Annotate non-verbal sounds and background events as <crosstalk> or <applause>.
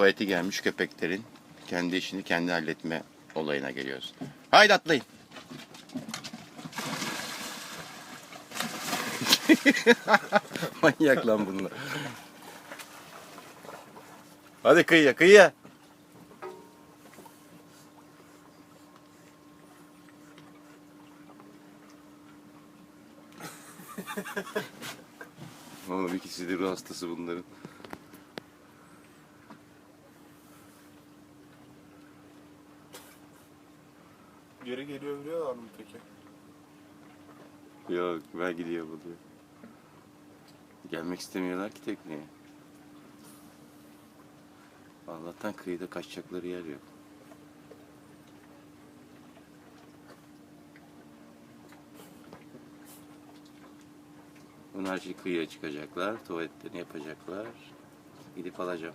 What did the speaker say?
Tuvaleti gelmiş köpeklerin kendi işini kendi halletme olayına geliyoruz. Haydi atlayın. <laughs> Manyak lan bunlar. Hadi kıyıya kıyıya. <laughs> Oğlum ikisi de ruh hastası bunların. Geri geliyor biliyorlar mı peki? Yok ben gidiyor bu. Gelmek istemiyorlar ki tekneye. Allah'tan kıyıda kaçacakları yer yok. Bunlar şimdi kıyıya çıkacaklar, tuvaletlerini yapacaklar. Gidip alacağım.